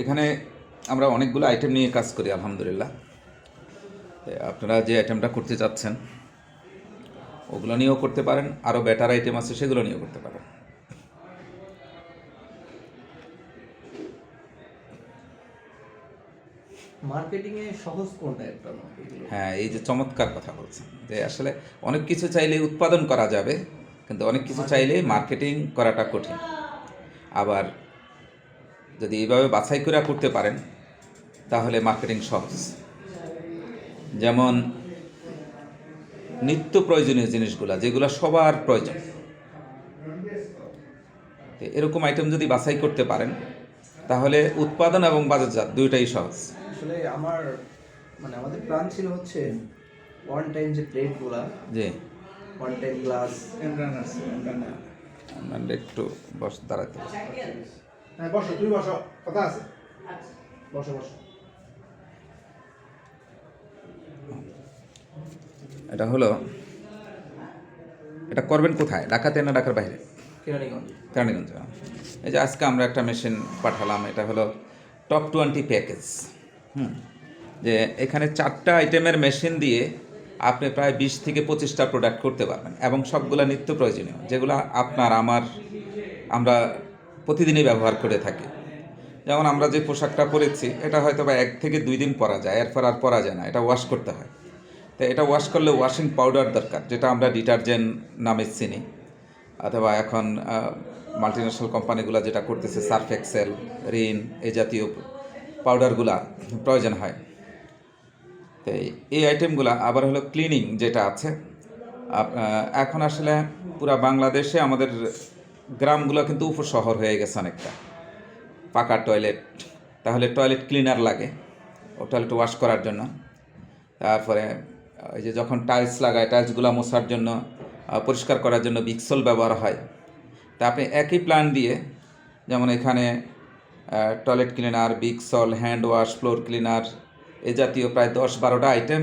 এখানে আমরা অনেকগুলো আইটেম নিয়ে কাজ করি আলহামদুলিল্লাহ। আপনারা যে আইটেমটা করতে চাচ্ছেন ওগুলো নিয়েও করতে পারেন আরও বেটার আইটেম আছে সেগুলো নিয়েও করতে পারেন। মার্কেটিং সহজ কোনটা একটা হ্যাঁ এই যে চমৎকার কথা বলছেন যে আসলে অনেক কিছু চাইলে উৎপাদন করা যাবে কিন্তু অনেক কিছু চাইলে মার্কেটিং করাটা কঠিন। আবার যদি এইভাবে বাছাই করে করতে পারেন তাহলে মার্কেটিং সহজ। যেমন নিত্য প্রয়োজনীয় জিনিসগুলা যেগুলো সবার প্রয়োজন। এরকম আইটেম যদি বাছাই করতে পারেন তাহলে উৎপাদন এবং বাজারজাত দুইটাই সহজ। আসলে আমার মানে আমাদের প্ল্যান ছিল হচ্ছে ওয়ান টাইম যে প্লেটগুলা যে ওয়ান টাইম গ্লাস আমরা একটু বস দাঁড়াতে। হ্যাঁ বসো তুমি বসো কথা আছে? বসো বসো। এটা হলো এটা করবেন কোথায়? ঢাকাতে না ঢাকার বাইরে? কেরানীগঞ্জ। কেরানীগঞ্জ এই যে আজকে আমরা একটা মেশিন পাঠালাম এটা হলো টপ টোয়েন্টি প্যাকেজ হুম। যে এখানে চারটা আইটেমের মেশিন দিয়ে আপনি প্রায় বিশ থেকে পঁচিশটা প্রোডাক্ট করতে পারবেন এবং সবগুলো নিত্য প্রয়োজনীয় যেগুলো আপনার আমার আমরা প্রতিদিনই ব্যবহার করে থাকি। যেমন আমরা যে পোশাকটা পরেছি, এটা হয়তো বা এক থেকে দুই দিন পরা যায়, এরপর আর পরা যায় না, এটা ওয়াশ করতে হয়। তো এটা ওয়াশ করলে ওয়াশিং পাউডার দরকার, যেটা আমরা ডিটারজেন্ট নামে চিনি। অথবা এখন মাল্টিন্যাশনাল কোম্পানিগুলো যেটা করতেছে সার্ফ এক্সেল রিন এই জাতীয় পাউডারগুলা প্রয়োজন হয়। তো এই- এই আইটেমগুলো আবার হলো ক্লিনিং যেটা আছে। এখন আসলে পুরা বাংলাদেশে আমাদের গ্রামগুলো কিন্তু উপশহর হয়ে গেছে অনেকটা। পাকা টয়লেট তাহলে টয়লেট ক্লিনার লাগে। ও টয়লেট ওয়াশ করার জন্য। তারপরে ওই যে যখন টাইলস লাগায় টাইলসগুলো মোছার জন্য পরিষ্কার করার জন্য বিক্সল ব্যবহার হয়। তা আপনি একই প্ল্যান দিয়ে, যেমন এখানে toilet cleaner Vixol hand wash floor cleaner এ জাতীয় প্রায় দশ বারোটা আইটেম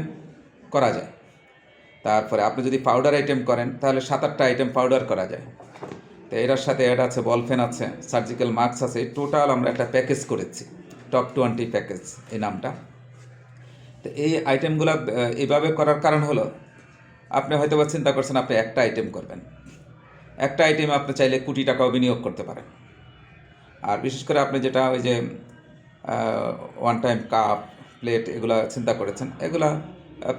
করা যায়। তারপরে আপনি যদি পাউডার আইটেম করেন, তাহলে সাত আটটা আইটেম পাউডার করা যায়। তো এটার সাথে অ্যাড আছে বল বলফেন আছে সার্জিক্যাল মাস্ক আছে টোটাল আমরা একটা প্যাকেজ করেছি টপ টোয়েন্টি প্যাকেজ এই নামটা। তো এই আইটেমগুলো এইভাবে করার কারণ হলো, আপনি হয়তো বা চিন্তা করছেন আপনি একটা আইটেম করবেন। একটা আইটেম আপনি চাইলে কোটি টাকাও বিনিয়োগ করতে পারেন। আর বিশেষ করে আপনি যেটা ওই যে ওয়ান টাইম কাপ প্লেট এগুলা চিন্তা করেছেন, এগুলা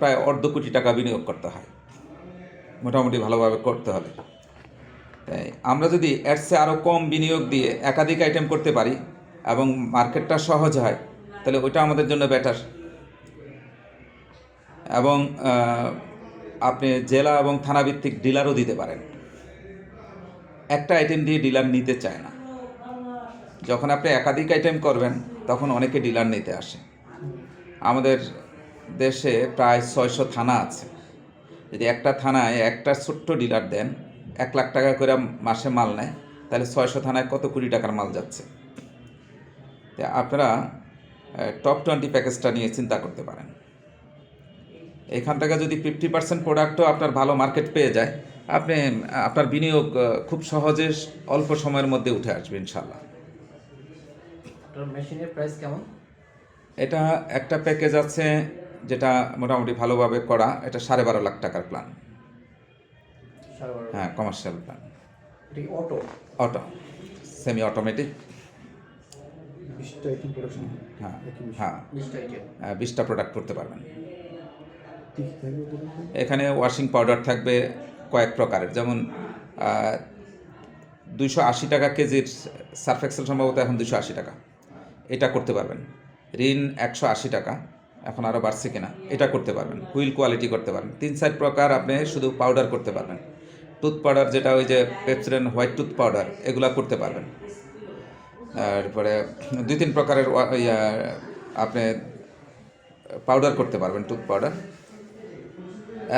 প্রায় অর্ধ কোটি টাকা বিনিয়োগ করতে হয়। মোটামুটি ভালোভাবে করতে হবে। আমরা যদি চেয়ে আরও কম বিনিয়োগ দিয়ে একাধিক আইটেম করতে পারি এবং মার্কেটটা সহজ হয়, তাহলে ওইটা আমাদের জন্য বেটার এবং আপনি জেলা এবং থানাভিত্তিক ডিলারও দিতে পারেন। একটা আইটেম দিয়ে ডিলার নিতে চায় না। যখন আপনি একাধিক আইটেম করবেন, তখন অনেকে ডিলার নিতে আসে। আমাদের দেশে প্রায় ছয়শো থানা আছে। যদি একটা থানায় একটা ছোট্ট ডিলার দেন এক লাখ টাকা করে মাসে মাল নেয় তাহলে ছয়শো থানায় কত কোটি টাকার মাল যাচ্ছে? তো আপনারা টপ টোয়েন্টি প্যাকেজটা নিয়ে চিন্তা করতে পারেন। এখান থেকে যদি ফিফটি পার্সেন্ট প্রোডাক্টও আপনার ভালো মার্কেট পেয়ে যায় আপনি আপনার বিনিয়োগ খুব সহজে অল্প সময়ের মধ্যে উঠে আসবে ইনশাল্লাহ মেশিনের প্রাইস কেমন? এটা একটা প্যাকেজ আছে যেটা মোটামুটি ভালোভাবে করা এটা সাড়ে বারো লাখ টাকার প্ল্যান হ্যাঁ commercial plan auto auto semi automatic বিশটা হ্যাঁ হ্যাঁ। বিশটা প্রোডাক্ট করতে পারবেন? এখানে ওয়াশিং পাউডার থাকবে কয়েক প্রকারের। যেমন দুইশো আশি টাকা কেজির সার্ফ এক্সেল সম্ভবত এখন দুশো আশি টাকা। এটা করতে পারবেন। রিন একশো আশি টাকা। এখন আরও বাড়ছে কিনা এটা করতে পারবেন। হুইল কোয়ালিটি করতে পারবেন। তিন চার প্রকার আপনি শুধু পাউডার করতে পারবেন। টুথ পাউডার যেটা ওই যে পেপসিডেন হোয়াইট টুথ পাউডার এগুলা করতে পারবেন। তারপরে দুই তিন প্রকারের আপনি পাউডার করতে পারবেন টুথ পাউডার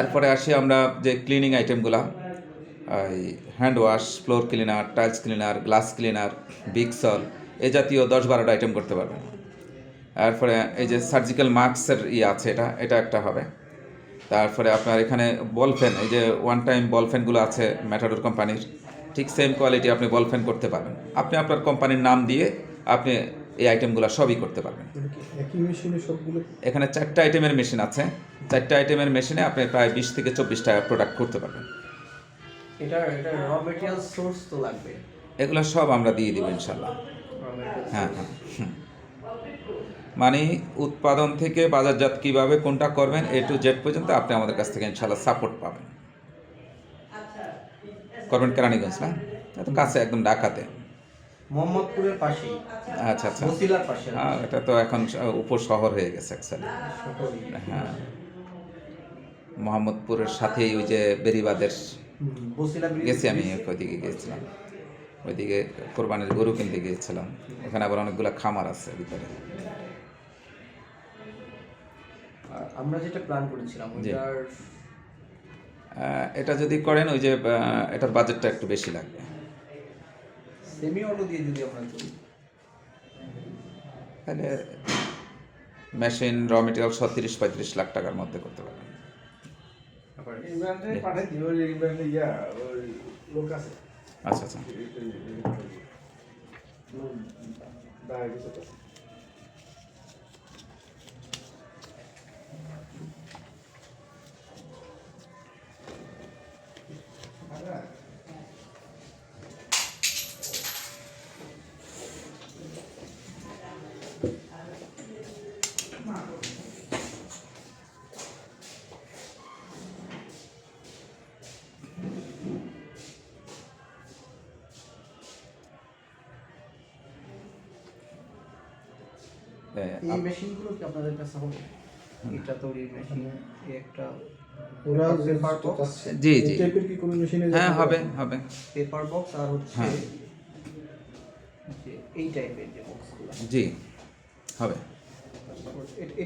এরপরে আসি আমরা যে ক্লিনিং আইটেমগুলা এই hand wash floor cleaner tiles cleaner glass cleaner Vixol এই জাতীয় দশ বারোটা আইটেম করতে পারবেন। এরপরে এই যে সার্জিক্যাল মাস্কের ইয়ে আছে এটা এটা একটা হবে। তারপরে আপনার এখানে বল ফ্যান এই যে ওয়ান টাইম বল ফ্যানগুলো আছে ম্যাটাডোর কোম্পানির ঠিক সেম কোয়ালিটি আপনি বল ফ্যান করতে পারবেন। আপনি আপনার কোম্পানির নাম দিয়ে আপনি এই আইটেমগুলো সবই করতে পারবেন। এখানে চারটা আইটেমের মেশিন আছে। চারটা আইটেমের মেশিনে আপনি প্রায় বিশ থেকে চব্বিশটা প্রোডাক্ট করতে পারবেন। এটার এটা র মেটেরিয়াল সোর্স তো লাগবে। এগুলো সব আমরা দিয়ে দিব ইনশাল্লাহ হ্যাঁ হ্যাঁ হুম। মানে উৎপাদন থেকে বাজারজাত কীভাবে কোনটা করবেন এ টু জেড পর্যন্ত আপনি আমাদের কাছ থেকে ইনশাল্লাহ সাপোর্ট পাবেন। করবেন কেরানীগঞ্জ না? এত কাছে একদম ঢাকাতে। মোহাম্মদপুরের পাশেই। আচ্ছা আচ্ছা। বসিলার পাশে। হ্যাঁ এটা তো এখন উপশহর হয়ে গেছে অ্যাকচুয়ালি হ্যাঁ। মোহাম্মদপুরের সাথেই ওই যে বেরিবাদের গেছি আমি ওইদিকে গিয়েছিলাম। ওইদিকে কোরবানির গরু কিনতে গিয়েছিলাম। এখানে আবার অনেকগুলো খামার আছে ভিতরে। আমরা যেটা প্ল্যান করেছিলাম। ওইটার এটা যদি করেন ওই যে এটার বাজেটটা একটু বেশি লাগবে সেমি অটো দিয়ে যদি আমরা করি তাহলে মেশিন র মেটেরিয়াল সব তিরিশ পঁয়ত্রিশ লাখ টাকার মধ্যে করতে পারবেন আচ্ছা ব্র্যান্ডে এই মেশিনগুলো কি আপনাদের কাছে হবে? এটা তৈরির মেশিন একটা ওরা যে জি, জি। টাইপের কি কোনো মেশিনে হ্যাঁ হবে হবে? পেপার বক্স আর হচ্ছে হ্যাঁ। এই টাইপের যে বক্সগুলো জি হবে।